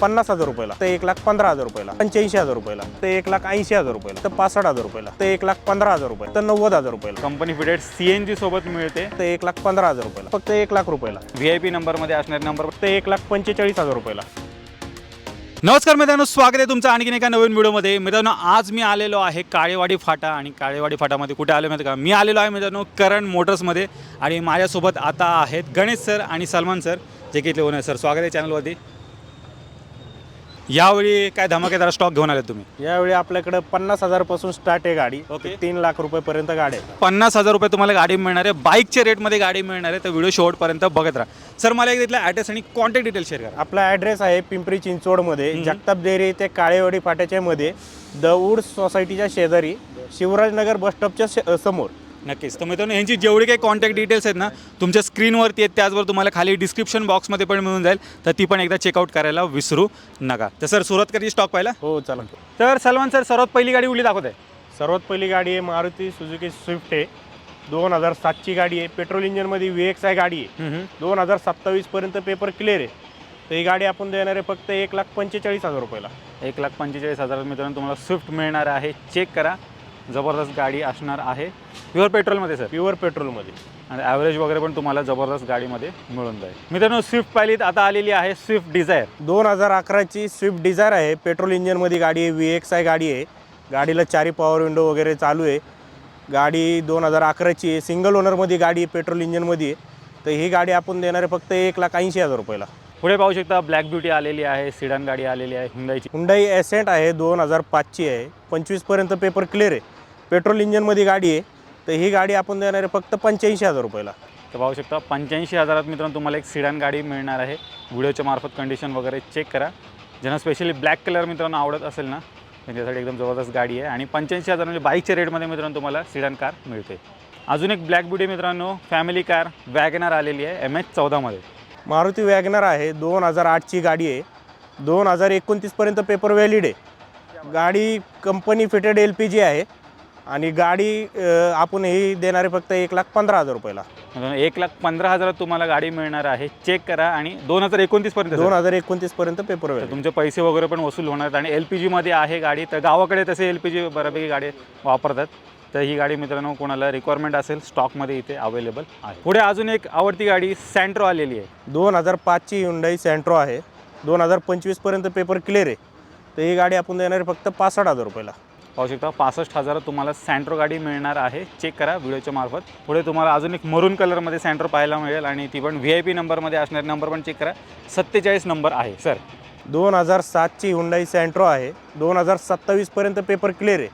पन्नास हजार रुपयाला तर एक लाख पंधरा हजार रुपयाला पंच्याऐंशी हजार रुपयाला तर एक लाख ऐंशी हजार रुपयाला तर पासष्ट हजार रुपयाला तर एक लाख पंधरा हजार रुपये तर नव्वद हजार रुपयाला. Company fitted C N G सोबत मिळते. तर एक लाख पंधरा हजार रुपयाला फक्त एक लाख रुपयाला. व्ही आय पी नंबरमध्ये असणारे नंबर तर एक लाख पंचेचाळीस हजार रुपयाला. नमस्कार मित्रांनो स्वागत आहे तुमचं आणखीन एका नवीन व्हिडिओमध्ये. मित्रांनो आज मी आलेलो आहे काळेवाडी फाटा आणि काळेवाडी फाटामध्ये कुठे आलो माहिती का? मी आलेलो आहे मित्रांनो करण मोटर्समध्ये आणि माझ्यासोबत आता आहेत गणेश सर आणि सलमान सर जे की इथले ओनर सर स्वागत आहे चॅनलवरती यावेळी काय धमाकेदार स्टॉक घेऊन आले तुम्ही? यावेळी आपल्याकडे पन्नास हजारपासून स्टार्ट आहे गाडी. ओके. तीन लाख रुपयेपर्यंत गाडी आहे. पन्नास हजार रुपये तुम्हाला गाडी मिळणार आहे. बाईकच्या रेटमध्ये गाडी मिळणार आहे. तर व्हिडिओ शेवटपर्यंत बघत राहा. सर मला एक तिथला ॲड्रेस आणि कॉन्टॅक्ट डिटेल शेअर करा. आपला ॲड्रेस आहे पिंपरी चिंचवडमध्ये जगताप डेअरी ते काळेवाडी फाट्याच्या मध्ये द वूड सोसायटीच्या शेजारी शिवराजनगर बस स्टॉपच्या शे- समोर. नक्कीच. तर मित्रांनो यांची जेवढी काही कॉन्टॅक्ट डिटेल्स आहेत ना तुमच्या स्क्रीनवरती आहेत त्याचबरोबर तुम्हाला खाली डिस्क्रिप्शन बॉक्समध्ये पण मिळून जाईल. तर ती पण एकदा चेकआउट करायला विसरू नका. तर सर सुरुवात कधी स्टॉक पाहिला हो चला तर सलमान सर सर्वात पहिली गाडी उली दाखवत आहे सर्वात पहिली गाडी आहे मारुती सुझुकी स्विफ्ट आहे. दोन हजार सातची गाडी आहे. पेट्रोल इंजिनमध्ये व्ही एक्स आय गाडी आहे. दोन हजार सत्तावीसपर्यंत पेपर क्लिअर आहे. तर ही गाडी आपण देणार आहे फक्त एक लाख पंचेचाळीस हजार रुपयाला. एक लाख पंचेचाळीस हजार मित्रांनो तुम्हाला स्विफ्ट मिळणार आहे. चेक करा. जबरदस्त गाडी असणार आहे. प्युअर पेट्रोलमध्ये सर प्युअर पेट्रोलमध्ये आणि ॲव्हरेज वगैरे पण तुम्हाला जबरदस्त गाडीमध्ये मिळून जाईल. मित्रांनो स्विफ्ट पाहिलीत आता आलेली आहे स्विफ्ट डिझायर दोन हजार अकराची स्विफ्ट डिझायर आहे. पेट्रोल इंजिनमध्ये गाडी आहे व्ही एक्स आय गाडी आहे. गाडीला चारी पॉवर विंडो वगैरे चालू आहे. गाडी दोन हजार अकराची आहे. सिंगल ओनरमध्ये गाडी आहे पेट्रोल इंजिनमध्ये आहे. तर ही गाडी आपण देणार आहे फक्त एक लाख ऐंशी हजार रुपयाला. पुढे पाहू शकता ब्लॅक ब्युटी आलेली आहे सिडन गाडी आलेली आहे हुंडाईची हुंडाई एसेंट आहे दोन हजार पाचची आहे. पंचवीसपर्यंत पेपर क्लिअर आहे. पेट्रोल इंजिनमध्ये गाडी आहे तर ही गाडी आपण देणार आहे फक्त पंच्याऐंशी हजार रुपयाला. तर पाहू शकता पंच्याऐंशी हजारात मित्रांनो तुम्हाला एक सिडान गाडी मिळणार आहे. व्हिडिओच्या मार्फत कंडिशन वगैरे चेक करा. ज्यांना स्पेशली ब्लॅक कलर मित्रांनो आवडत असेल ना त्यांच्यासाठी एकदम जबरदस्त गाडी आहे. आणि पंच्याऐंशी हजार म्हणजे बाईकच्या रेटमध्ये मित्रांनो तुम्हाला सिडान कार मिळते. अजून एक ब्लॅक ब्युटी मित्रांनो फॅमिली कार वॅगनर आलेली आहे एम एच चौदामध्ये मारुती वॅगनर आहे दोन हजार आठची गाडी आहे. दोन हजार एकोणतीसपर्यंत पेपर व्हॅलिड आहे. गाडी company fitted L P G आहे. आणि गाडी अ, आपण ही देणार फक्त एक लाख पंधरा हजार रुपयाला. एक लाख पंधरा हजारात तुम्हाला गाडी मिळणार आहे. चेक करा आणि दोन हजार एकोणतीसपर्यंत दोन हजार एकोणतीसपर्यंत पेपर तर तुमचे पैसे वगैरे पण वसूल होणार आहेत आणि एल पी जीमध्ये आहे गाडी. तर गावाकडे तसे एल पी जी बऱ्यापैकी गाडी वापरतात. तर ही गाडी मित्रांनो कोणाला रिक्वायरमेंट असेल स्टॉकमध्ये इथे अवेलेबल आहे. पुढे अजून एक आवडती गाडी सँट्रो आलेली आहे. दोन हजार पाचची हुंडाई सँट्रो आहे. दोन हजार पंचवीसपर्यंत पेपर क्लिअर आहे. तर ही गाडी आपण देणार आहे फक्त पासष्ट हजार रुपयाला. पाहू शकता पासष्ट हजारात तुम्हाला सँट्रो गाडी मिळणार आहे. चेक करा व्हिडिओच्या मार्फत. पुढे तुम्हाला अजून एक मरून कलरमध्ये सँट्रो पाहायला मिळेल आणि ती पण व्ही आय पी नंबरमध्ये असणारी. नंबर पण चेक करा. सत्तेचाळीस नंबर आहे सर दोन हजार सातची हुंडाई सँट्रो आहे. दोन हजार सत्तावीसपर्यंत पेपर क्लिअर आहे.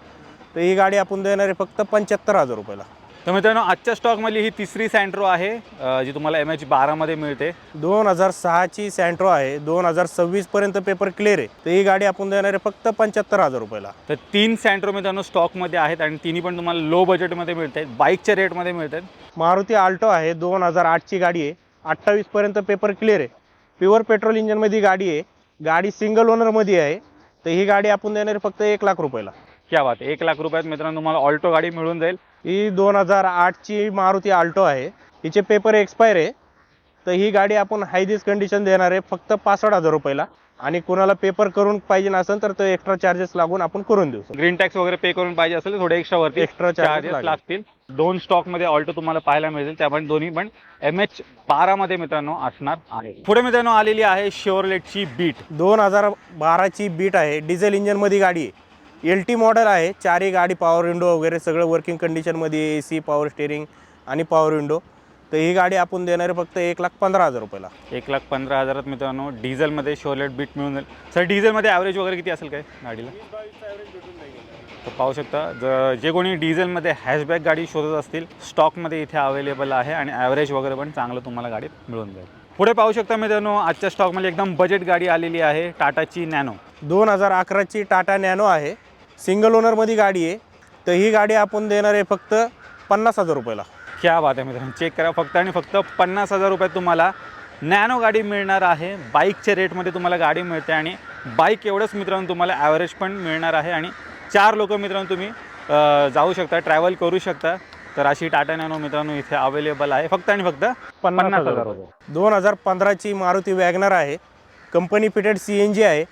तर ही गाडी आपण देणार आहे फक्त पंच्याहत्तर हजार रुपयाला. तर मित्रांनो आजच्या स्टॉकमधली ही तिसरी सँट्रो आहे अं, जी तुम्हाला एम एच बारामध्ये मिळते. दोन हजार सहाची सँट्रो आहे दोन हजार सव्वीसपर्यंत पेपर क्लिअर आहे. तर ही गाडी आपण देणार आहे फक्त पंच्याहत्तर हजार रुपयाला. तर तीन सँट्रो मित्रांनो स्टॉकमध्ये आहेत आणि तिन्ही पण तुम्हाला लो बजेटमध्ये मिळत आहेत बाईकच्या रेटमध्ये मिळत आहेत मारुती आल्टो आहे दोन हजार आठची गाडी आहे. अठ्ठावीसपर्यंत पेपर क्लिअर आहे. प्युअर पेट्रोल इंजिनमध्ये गाडी आहे. गाडी सिंगल ओनरमध्ये आहे. तर ही गाडी आपण देणार आहे फक्त एक लाख रुपयाला. क्या बात एक लाख रुपयात मित्रांनो तुम्हाला ऑल्टो गाडी मिळून जाईल. ही दोन हजार आठची मारुती आल्टो आहे. हिचे पेपर एक्सपायर आहे. तर ही गाडी आपण हायदिस कंडिशन देणार आहे फक्त पासष्ट हजार रुपयाला. आणि कुणाला पेपर करून पाहिजे नसेल तर तो एक्स्ट्रा चार्जेस लागून आपण करून देऊ. ग्रीन टॅक्स वगैरे पे करून पाहिजे असेल थोडे एक्स्ट्रा वरती charges चार्जेस. लागतील. दोन स्टॉकमध्ये ऑल्टो तुम्हाला पाहायला मिळतील त्यामुळे दोन्ही पण एम एच बारामध्ये मित्रांनो असणार आहे. पुढे मित्रांनो आलेली आहे शेवरलेटची बीट दोन हजार बाराची बीट आहे. डिझेल इंजिनमध्ये गाडी आहे. एल टी मॉडेल आहे. चारही गाडी पॉवर विंडो वगैरे सगळं वर्किंग कंडिशनमध्ये ए सी पॉवर स्टेरिंग आणि पॉवर विंडो तर ही गाडी आपण देणार आहे फक्त एक लाख पंधरा हजार रुपयाला. एक लाख पंधरा हजारात मित्रांनो डिझेलमध्ये शेवरलेट बीट मिळून जाईल. सर डिझेलमध्ये ॲव्हरेज वगैरे किती असेल काय गाडीला? तर पाहू शकता ज जे कोणी डिझेलमध्ये हॅशबॅक गाडी शोधत असतील स्टॉकमध्ये इथे अवेलेबल आहे आणि ॲव्हरेज वगैरे पण चांगलं तुम्हाला गाडीत मिळून जाईल. पुढे पाहू शकता मित्रांनो आजच्या स्टॉकमध्ये एकदम बजेट गाडी आलेली आहे टाटाची नॅनो दोन हजार अकराची टाटा नॅनो आहे. सिंगल ओनरमध्ये गाडी आहे. तर ही गाडी आपण देणार आहे फक्त पन्नास हजार रुपयाला. क्या बात आहे मित्रांनो. चेक करा फक्त आणि फक्त पन्नास हजार रुपयात तुम्हाला नॅनो गाडी मिळणार आहे. बाईकच्या रेटमध्ये तुम्हाला गाडी मिळते आणि बाईक एवढंच मित्रांनो तुम्हाला ॲव्हरेज पण मिळणार आहे. आणि चार लोक मित्रांनो तुम्ही जाऊ शकता ट्रॅव्हल करू शकता. तर अशी टाटा नॅनो मित्रांनो इथे अवेलेबल आहे. फक्त आणि फक्त पन्नास हजार दोन हजार पंधराची मारुती वॅगनर आहे. Company fitted C N G आहे.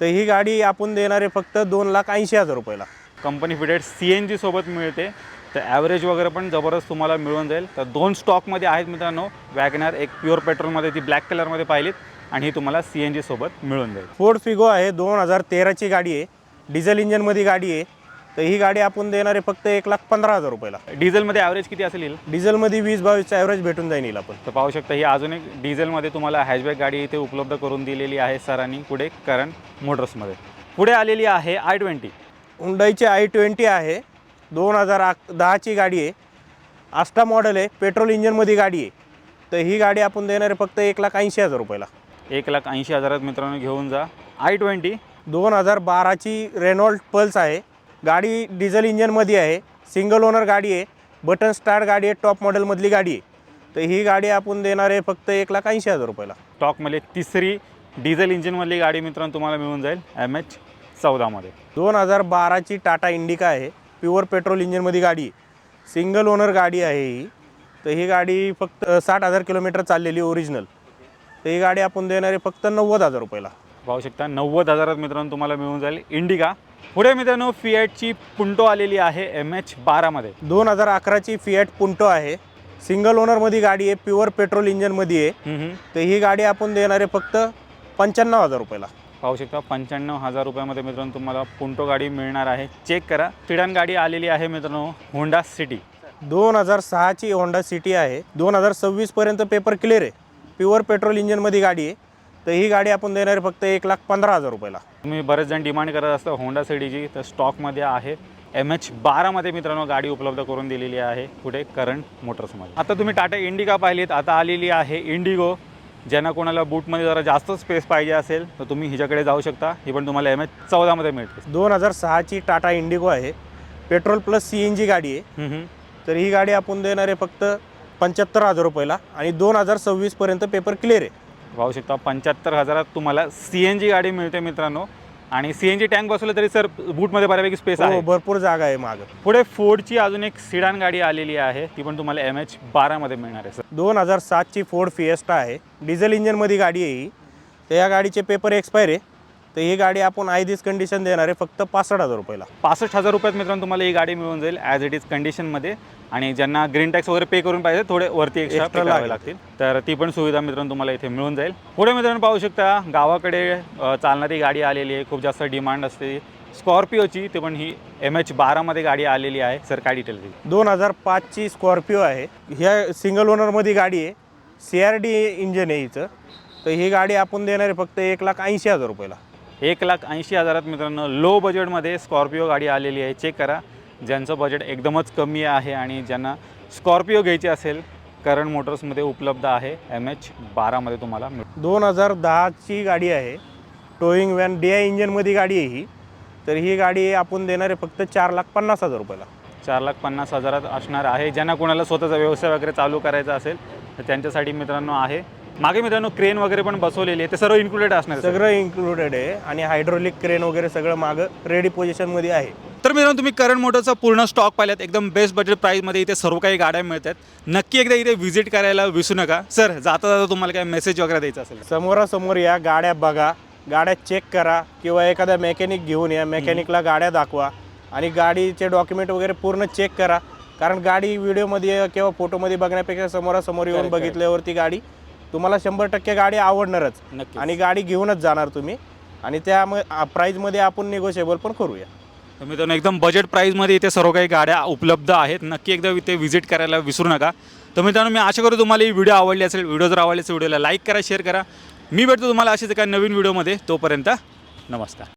तर ही गाडी आपण देणार आहे फक्त दोन लाख ऐंशी हजार रुपयाला. कंपनी फिटेड सी एन जीसोबत मिळते. तर ॲव्हरेज वगैरे पण जबरदस्त तुम्हाला मिळून जाईल. तर दोन स्टॉकमध्ये आहेत मित्रांनो वॅगनर एक प्युअर पेट्रोलमध्ये ती ब्लॅक कलरमध्ये पाहिलीत. आणि ही तुम्हाला सी एन जीसोबत मिळून जाईल. फोर्ड फिगो आहे दोन हजार तेराची गाडी आहे. डिझेल इंजनमध्ये गाडी आहे. तर ही गाडी आपण देणार आहे फक्त एक लाख पंधरा हजार रुपयाला. डिझेलमध्ये ॲव्हरेज किती असेल येईल? डिझेलमध्ये वीस बावीसचं ॲव्हरेज भेटून जाईल आपण. तर पाहू शकता ही अजून एक डिझेलमध्ये तुम्हाला हॅशबॅक गाडी इथे उपलब्ध करून दिलेली आहे सरांनी पुढे करंट मोटर्समध्ये. पुढे आलेली आहे आय ट्वेंटी हुंडाईची आय ट्वेंटी आहे. दोन हजार आक दहाची गाडी आहे. आस्टा मॉडेल आहे. पेट्रोल इंजनमध्ये गाडी आहे. तर ही गाडी आपण देणार आहे फक्त एक लाख ऐंशी हजार रुपयाला. एक लाख ऐंशी हजारात मित्रांनो घेऊन जा. आय ट्वेंटी दोन हजार बाराची रेनॉल्ड पल्स आहे. गाडी डिझेल इंजनमध्ये आहे सिंगल ओनर गाडी आहे बटन स्टार्ट गाडी आहे टॉप मॉडेलमधली गाडी आहे. तर ही गाडी आपण देणार आहे फक्त एक लाख ऐंशी हजार रुपयाला. स्टॉकमध्ये तिसरी डिझेल इंजिनमधली गाडी मित्रांनो तुम्हाला मिळून जाईल एम एच चौदामध्ये. दोन हजार बाराची टाटा इंडिका आहे प्युअर पेट्रोल इंजिनमध्ये गाडी आहे. सिंगल ओनर गाडी आहे ही. तर ही गाडी फक्त साठ हजार किलोमीटर चाललेली ओरिजिनल. तर ही गाडी आपण देणार आहे फक्त नव्वद हजार रुपयाला. पाहू शकता नव्वद हजारात मित्रांनो तुम्हाला मिळून जाईल इंडिका. पुढे मित्रांनो फिएटची पुंटो आलेली आहे एम एच बारामध्ये दोन हजार अकराची फिएट पुंटो आहे. सिंगल ओनरमध्ये गाडी आहे प्युअर पेट्रोल इंजनमध्ये आहे. हम्म, हम्म. तर ही गाडी आपण देणार आहे फक्त पंच्याण्णव हजार रुपयाला. पाहू शकता पंच्याण्णव हजार रुपयामध्ये मित्रांनो तुम्हाला पुंटो गाडी मिळणार आहे. चेक करा. सिडान गाडी आलेली आहे मित्रांनो होंडा सिटी दोन हजार सहाची होंडा सिटी आहे. दोन हजार सव्वीसपर्यंत पेपर क्लिअर आहे. प्युअर पेट्रोल इंजनमध्ये गाडी आहे. तर ही गाडी आपण देणार आहे फक्त एक लाख पंधरा हजार रुपयाला. तुम्ही बरेच जण डिमांड करत असता. होंडा सिटीची तर स्टॉकमध्ये आहे. एम एच बारामध्ये मित्रांनो गाडी उपलब्ध करून दिलेली आहे. पुढे करंट मोटर्समध्ये आता तुम्ही टाटा इंडिका पाहिलीत. आता आलेली आहे इंडिगो ज्यांना कोणाला बूटमध्ये जरा जास्त स्पेस पाहिजे असेल तर तुम्ही हिच्याकडे जाऊ शकता. ही पण तुम्हाला एम एच चौदामध्ये मिळते. दोन हजार सहाची टाटा इंडिगो आहे. Petrol plus C N G गाडी आहे. तर ही गाडी आपण देणार आहे फक्त पंच्याहत्तर हजार रुपयाला. आणि दोन हजार सव्वीसपर्यंत पेपर क्लिअर आहे. पाहू शकता पंच्याहत्तर हजारात तुम्हाला सी एन जी गाडी मिळते मित्रांनो. आणि सी एन जी टँक बसवलं तरी सर बूटमध्ये बऱ्यापैकी स्पेस हो आहे. भरपूर जागा आहे मागं. पुढे फोर्डची अजून एक सिडान गाडी आलेली आहे. ती पण तुम्हाला एम एच बारामध्ये मिळणार आहे सर दोन हजार सातची फोर्ड फिएस्टा आहे. डिझेल इंजनमध्ये गाडी आहे ही. तर या गाडीचे पेपर एक्सपायर आहे. तर ही गाडी आपण आय दिस कंडिशन देणार आहे फक्त पासष्ट हजार रुपयाला. पासष्ट हजार रुपयात मित्रांनो तुम्हाला ही गाडी मिळून जाईल ॲज इट इज कंडिशनमध्ये आणि ज्यांना ग्रीन टॅक्स वगैरे पे करून पाहिजे थोडे वरती एक्स्ट्रा पे करावे. लागतील. तर ती पण सुविधा मित्रांनो तुम्हाला इथे मिळून जाईल. पुढे मित्रांनो पाहू शकता गावाकडे चालणारी गाडी आलेली आहे. खूप जास्त डिमांड असते. स्कॉर्पिओची ते पण ही एम एच बारामध्ये गाडी आलेली आहे. सर काय डिटेल दोन हजार पाचची स्कॉर्पिओ आहे. ह्या सिंगल ओनरमध्ये गाडी आहे. सी आर डी इंजन आहे हिचं. तर ही गाडी आपण देणार आहे फक्त एक लाख ऐंशी हजार रुपयाला. एक लाख ऐंशी हजारात मित्रांनो लो बजेटमध्ये स्कॉर्पिओ गाडी आलेली आहे. चेक करा. ज्यांचं बजेट एकदमच कमी आहे आणि ज्यांना स्कॉर्पिओ घ्यायची असेल करंट मोटर्समध्ये उपलब्ध आहे. एम एच बारामध्ये तुम्हाला मिळेल दोन हजार दहाची गाडी आहे. टोईंग व्हॅन डी आय इंजनमध्ये गाडी आहे ही. तर ही गाडी आपण देणार आहे फक्त चार लाख पन्नास हजार रुपयाला. चार लाख पन्नास हजारात असणार आहे. ज्यांना कोणाला स्वतःचा व्यवसाय वगैरे चालू करायचा असेल तर त्यांच्यासाठी मित्रांनो आहे. मागे मित्रांनो क्रेन वगैरे पण बसवलेली आहे. ते सर्व इन्क्लुडेड असणार आहे. सगळं इन्क्लुडेड आहे आणि हायड्रोलिक क्रेन वगैरे सगळं मागं रेडी पोझिशनमध्ये आहे. तर मित्रांनो तुम्ही करंट मोटरचा पूर्ण स्टॉक पाहिल्यात एकदम बेस्ट बजेट प्राईसमध्ये इथे सर्व काही गाड्या मिळतात. नक्की एकदा इथे व्हिजिट करायला विसरू नका. सर जाता जाता तुम्हाला काय मेसेज वगैरे द्यायचा असेल? समोरासमोर या गाड्या बघा. गाड्या चेक करा किंवा एखादा मेकॅनिक घेऊन या. मेकॅनिकला गाड्या दाखवा आणि गाडीचे डॉक्युमेंट वगैरे पूर्ण चेक करा. कारण गाडी व्हिडिओमध्ये किंवा फोटोमध्ये बघण्यापेक्षा समोरासमोर येऊन Correct, correct. बघितल्यावरती गाडी तुम्हाला शंभर टक्के गाडी आवडणारच. नक्की आणि गाडी घेऊनच जाणार तुम्ही. आणि त्या प्राईजमध्ये आपण निगोशिएबल पण करूया. तर मित्रांनो एकदम बजेट प्राईजमध्ये इथे सर्व काही गाड्या उपलब्ध आहेत. नक्की एकदा इथे व्हिजिट करायला विसरू नका. तर मित्रांनो मी आशा करतो तुम्हाला ही व्हिडिओ आवडली असेल व्हिडिओ जर आवडली असेल व्हिडिओला लाईक करा शेअर करा. मी भेटतो तुम्हाला अशीच एका नवीन व्हिडिओमध्ये तोपर्यंत नमस्कार.